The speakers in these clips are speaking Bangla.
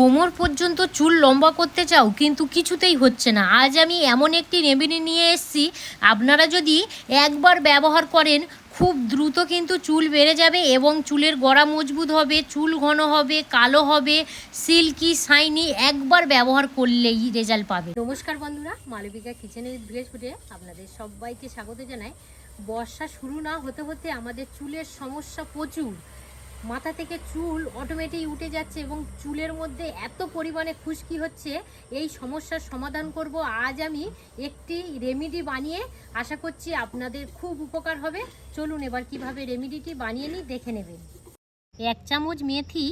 কোমর পর্যন্ত চুল লম্বা করতে চাও, কিন্তু কিছুতেই হচ্ছে না। আজ আমি এমন একটি রেমেডি নিয়ে এসেছি, আপনারা যদি একবার ব্যবহার করেন, খুব দ্রুত কিন্তু চুল বেড়ে যাবে এবং চুলের গড়া মজবুত হবে, চুল ঘন হবে, কালো হবে, সিল্কি শাইনি একবার ব্যবহার করলেই রেজাল্ট পাবে। নমস্কার বন্ধুরা, মালবিকা কিচেনের ভিলেজ ফুডে আপনাদের সবাইকে স্বাগত জানাই। বর্ষা শুরু না হতে হতে আমাদের চুলের সমস্যা প্রচুর। মাথা থেকে চুল অটোমেটিক উঠে যাচ্ছে এবং চুলের মধ্যে এত পরিমাণে খুশকি হচ্ছে, এই সমস্যার সমাধান করব আজ আমি একটি রেমিডি বানিয়ে। আশা করছি আপনাদের খুব উপকার হবে। চলুন এবার কীভাবে রেমিডিটি বানিয়ে নিই, দেখে নেবেন। এক চামচ মেথি,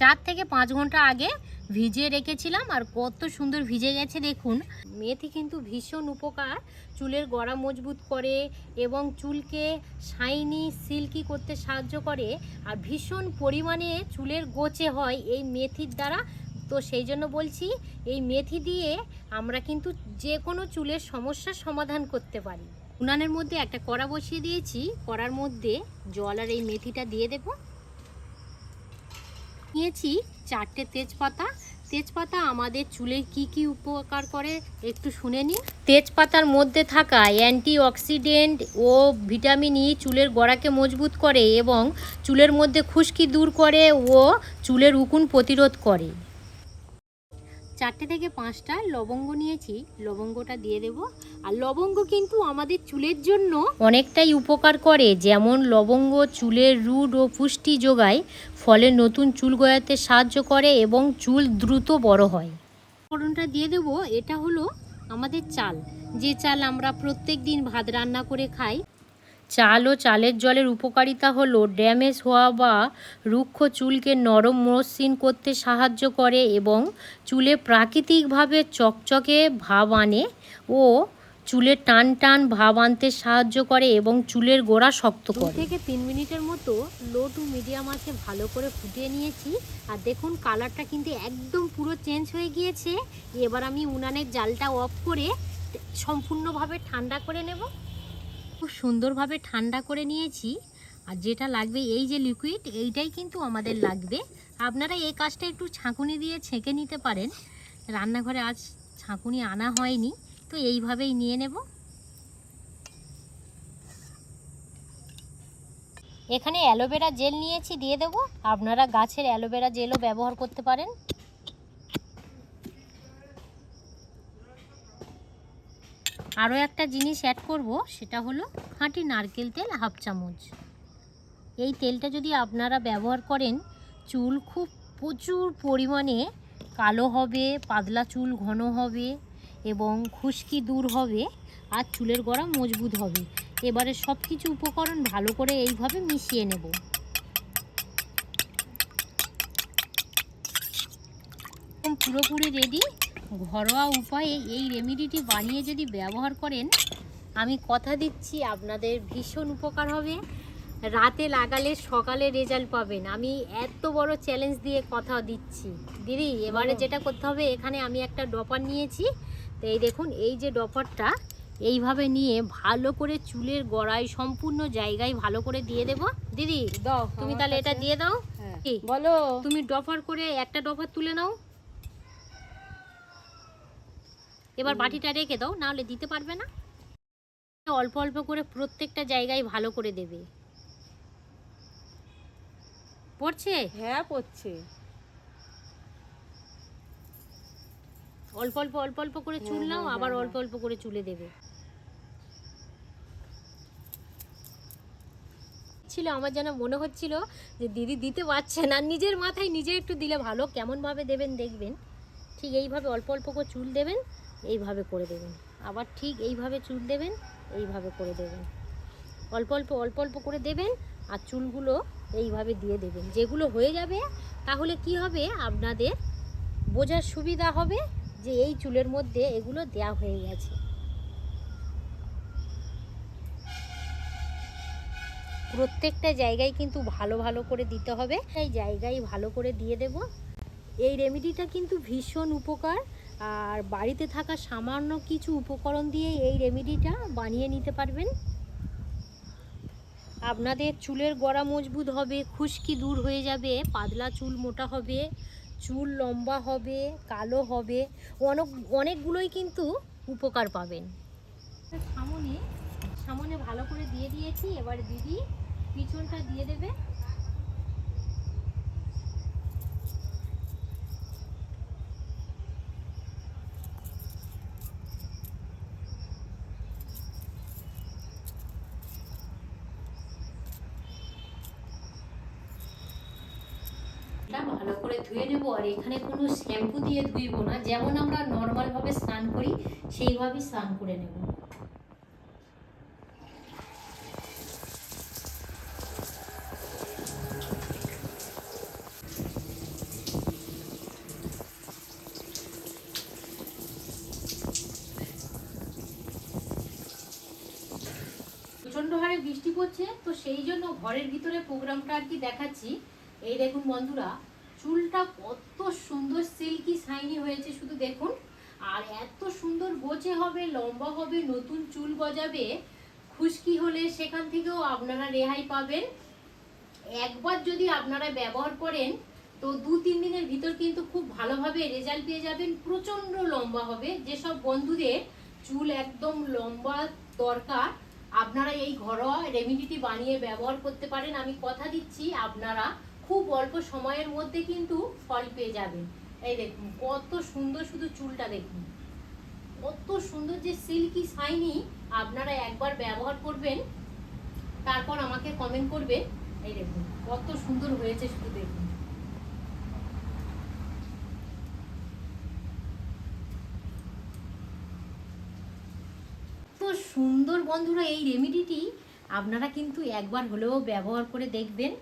চার থেকে পাঁচ ঘণ্টা আগে ভিজিয়ে রেখেছিলাম আর কত সুন্দর ভিজে গেছে দেখুন। মেথি কিন্তু ভীষণ উপকার। চুলের গড়া মজবুত করে এবং চুলকে শাইনি, সিল্কি করতে সাহায্য করে আর ভীষণ পরিমাণে চুলের গোছে হয় এই মেথির দ্বারা। তো সেই জন্য বলছি, এই মেথি দিয়ে আমরা কিন্তু যে কোনো চুলের সমস্যার সমাধান করতে পারি। উনানের মধ্যে একটা কড়া বসিয়ে দিয়েছি। কড়ার মধ্যে জল আর এই মেথিটা দিয়ে দেবো। নিয়েছি চারটে তেজপাতা। তেজপাতা আমাদের চুলে কি কি উপকার করে একটু শুনে নিন। তেজপাতার মধ্যে থাকা অ্যান্টি অক্সিডেন্ট ও ভিটামিন ই চুলের গোড়াকে মজবুত করে এবং চুলের মধ্যে খুশকি দূর করে ও চুলের উকুন প্রতিরোধ করে। চারটে থেকে পাঁচটা লবঙ্গ নিয়েছি। লবঙ্গটা দিয়ে দেব। আর লবঙ্গ কিন্তু আমাদের চুলের জন্য অনেকটাই উপকার করে। যেমন লবঙ্গ চুলের রুট ও পুষ্টি যোগায় ফলে নতুন চুল গজাতে সাহায্য করে এবং চুল দ্রুত বড় হয়। ফোড়নটা দিয়ে দেব এটা হলো আমাদের চাল। যে চাল আমরা প্রত্যেক দিন ভাত রান্না করে খাই। চাল ও চালের জলের উপকারিতা হলো ড্যামেজ হওয়া বা রুক্ষ চুলকে নরম মসৃণ করতে সাহায্য করে এবং চুলে প্রাকৃতিকভাবে চকচকে ভাব আনে ও চুলে টান টান ভাব আনতে সাহায্য করে এবং চুলের গোড়া শক্ত করে। থেকে তিন মিনিটের মতো লো টু মিডিয়াম আছে ভালো করে ফুটিয়ে নিয়েছি। আর দেখুন কালারটা কিন্তু একদম পুরো চেঞ্জ হয়ে গিয়েছে। এবার আমি উনানের জালটা অফ করে সম্পূর্ণভাবে ঠান্ডা করে নেব। খুব সুন্দরভাবে ঠান্ডা করে নিয়েছি। আর যেটা লাগবে এই যে লিকুইড এইটাই কিন্তু আমাদের লাগবে। আপনারা এই কাজটা একটু ছাঁকুনি দিয়ে ছেঁকে নিতে পারেন। রান্নাঘরে আজ ছাঁকুনি আনা হয়নি। তো এইভাবেই নিয়ে নেব। এখানে অ্যালোভেরা জেল নিয়েছি, দিয়ে দেবো। আপনারা গাছের অ্যালোভেরা জেলও ব্যবহার করতে পারেন। আরও একটা জিনিস অ্যাড করব, সেটা হলো খাঁটি নারকেল তেল হাফ চামচ। এই তেলটা যদি আপনারা ব্যবহার করেন, চুল খুব প্রচুর পরিমাণে কালো হবে, পাতলা চুল ঘন হবে। এবং খুশকি দূর হবে আর চুলের গোড়া মজবুত হবে। এবারে সব কিছু উপকরণ ভালো করে এইভাবে মিশিয়ে নেব। পুরোপুরি রেডি ঘরোয়া উপায়ে এই রেমেডিটি বানিয়ে যদি ব্যবহার করেন আমি কথা দিচ্ছি আপনাদের ভীষণ উপকার হবে। রাতে লাগালে সকালে রেজাল্ট পাবেন। আমি এত বড় চ্যালেঞ্জ দিয়ে কথা দিচ্ছি। দিদি এবারে যেটা করতে হবে এখানে আমি একটা ডপার নিয়েছি। তো এই দেখুন এই যে ডপারটা এইভাবে নিয়ে ভালো করে চুলের গড়ায় সম্পূর্ণ জায়গায় ভালো করে দিয়ে দেব। দিদি তুমি তাহলে এটা। দিয়ে দাও। হ্যাঁ। বলো। তুমি ডফার করে একটা ডফার তুলে নাও। এবার বাটিটা রেখে দাও নাহলে দিতে পারবে না। অল্প অল্প করে প্রত্যেকটা জায়গায় ভালো করে দেবে। পড়ছে? হ্যাঁ পড়ছে। অল্প অল্প অল্প অল্প করে চুল হ্যাঁ, নাও হ্যাঁ, আবার হ্যাঁ, অল্প অল্প করে চুলে দেবে। ছিল আমার যেন মনে হচ্ছিল যে দিদি দিতে পারছে না নিজের মাথায় নিজে একটু দিলে ভালো কেমনভাবে দেবেন দেখবেন। ঠিক এইভাবে অল্প অল্প করে চুল দেবেন এইভাবে করে দেবেন। আবার ঠিক এইভাবে চুল দেবেন এইভাবে করে দেবেন। অল্প অল্প অল্প অল্প করে দেবেন আর চুলগুলো এইভাবে দিয়ে দেবেন। যেগুলো হয়ে যাবে তাহলে কি হবে? আপনাদের বোঝার সুবিধা হবে যে এই চুলের মধ্যে এগুলো দেয়া হয়ে গেছে। প্রত্যেকটা জায়গায় কিন্তু ভালো ভালো করে দিতে হবে। এই জায়গায় ভালো করে দিয়ে দেব। এই রেমেডিটা কিন্তু ভীষণ উপকার। আর বাড়িতে থাকা সামান্য কিছু উপকরণ দিয়ে এই রেমেডিটা বানিয়ে নিতে পারবেন। আপনাদের চুলের গড়া মজবুত হবে, খুশকি দূর হয়ে যাবে, পাতলা চুল মোটা হবে। চুল লম্বা হবে, কালো হবে, অনেক, অনেকগুলোই কিন্তু উপকার পাবেন। সামনে সামনে ভালো করে দিয়ে দিয়েছি, এবার দিদি পিছনটা দিয়ে দেবে। এটা ভালো করে ধুয়ে নেব আর এখানে কোনো শ্যাম্পু দিয়ে ধুইবো না। যেমন আমরা নর্মালভাবে স্নান করি সেইভাবেই স্নান করে নেব। প্রচণ্ড হারে বৃষ্টি পড়ছে, তো সেই জন্য ঘরের ভিতরে প্রোগ্রামটা আর কি দেখাচ্ছি। এই দেখুন বন্ধুরা, চুলটা কত সুন্দর সিল্কি শাইনি হয়েছে, শুধু দেখুন। আর এত সুন্দর গোছে হবে, লম্বা হবে, নতুন চুল গজাবে, খুশকি হলে সেখান থেকেও আপনারা রেহাই পাবেন। একবার যদি আপনারা ব্যবহার করেন, তো দু, তিন দিনের ভিতর কিন্তু খুব ভালোভাবে রেজাল্ট পেয়ে যাবেন, প্রচণ্ড লম্বা হবে। যেসব বন্ধুদের চুল একদম লম্বা দরকার, আপনারা এই ঘরোয়া রেমিডিটি বানিয়ে ব্যবহার করতে পারেন। আমি কথা দিচ্ছি, আপনারা খুব অল্প সময়ের মধ্যে কিন্তু ফল পেয়ে যাবেন এই দেখুন, কত সুন্দর শুধু চুলটা দেখুন। কত সুন্দর যে সিল্কি শাইনি আপনারা একবার ব্যবহার করবেন, তারপর আমাকে কমেন্ট করবে এই দেখুন, কত সুন্দর হয়েছে শুধু দেখুন। তো সুন্দর বন্ধুরা, এই রেমিডিটি আপনারা কিন্তু একবার হলেও ব্যবহার করে দেখবেন।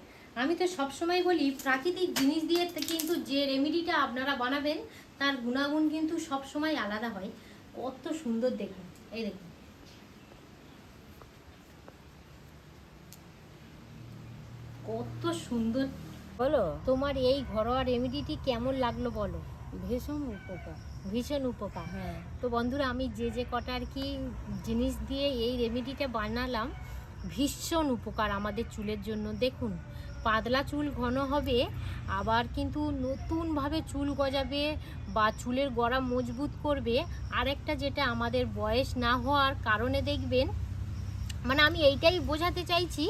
আমি তো সবসময় বলি প্রাকৃতিক জিনিস দিয়ে কিন্তু যে রেমেডিটা আপনারা বানাবেন তার গুণাগুণ কিন্তু সবসময় আলাদা হয়। কত সুন্দর দেখুন এই দেখুন। কত সুন্দর। বলো। তোমার এই ঘরোয়া রেমেডিটি কেমন লাগল বলো? ভীষণ উপকার ভীষণ উপকার। হ্যাঁ। তো বন্ধুরা আমি যে যে কটা আর কি জিনিস দিয়ে এই রেমেডিটা বানালাম ভীষণ উপকার আমাদের চুলের জন্য। দেখুন পাতলা চুল ঘন হবে, আবার কিন্তু নতুনভাবে চুল গজাবে বা চুলের গড়া মজবুত করবে। আরেকটা যেটা আমাদের বয়স না হওয়ার কারণে দেখবেন মানে আমি এইটাই বোঝাতে চাইছি,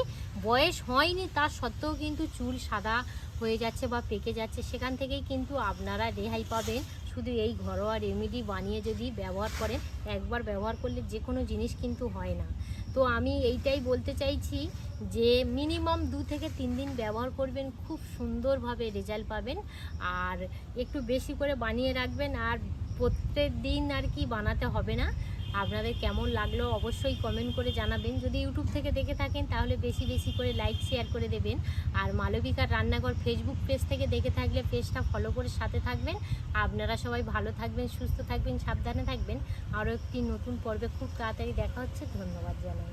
বয়স হয়নি তার সত্ত্বেও কিন্তু চুল সাদা হয়ে যাচ্ছে বা পেকে যাচ্ছে, সেখান থেকেই কিন্তু আপনারা রেহাই পাবেন। শুধু এই ঘরোয়া রেমেডি বানিয়ে যদি ব্যবহার করেন একবার ব্যবহার করলে যে কোনো জিনিস কিন্তু হয় না। তো আমি এইটাই বলতে চাইছি যে মিনিমাম দু থেকে তিন দিন ব্যবহার করবেন, খুব সুন্দরভাবে রেজাল্ট পাবেন। আর একটু বেশি করে বানিয়ে রাখবেন, আর প্রত্যেক দিন আর কি বানাতে হবে না। আপনাদের কেমন লাগল অবশ্যই কমেন্ট করে জানাবেন। যদি ইউটিউব থেকে দেখে থাকেন, তাহলে বেশি বেশি করে লাইক শেয়ার করে দেবেন। আর মালবিকার রান্নাঘর ফেসবুক পেজ থেকে দেখে থাকলে পেজটা ফলো করে সাথে থাকবেন। আপনারা সবাই ভালো থাকবেন, সুস্থ থাকবেন, সাবধানে থাকবেন। আরও একটি নতুন পর্বে খুব তাড়াতাড়ি দেখা হচ্ছে। ধন্যবাদ জানাই।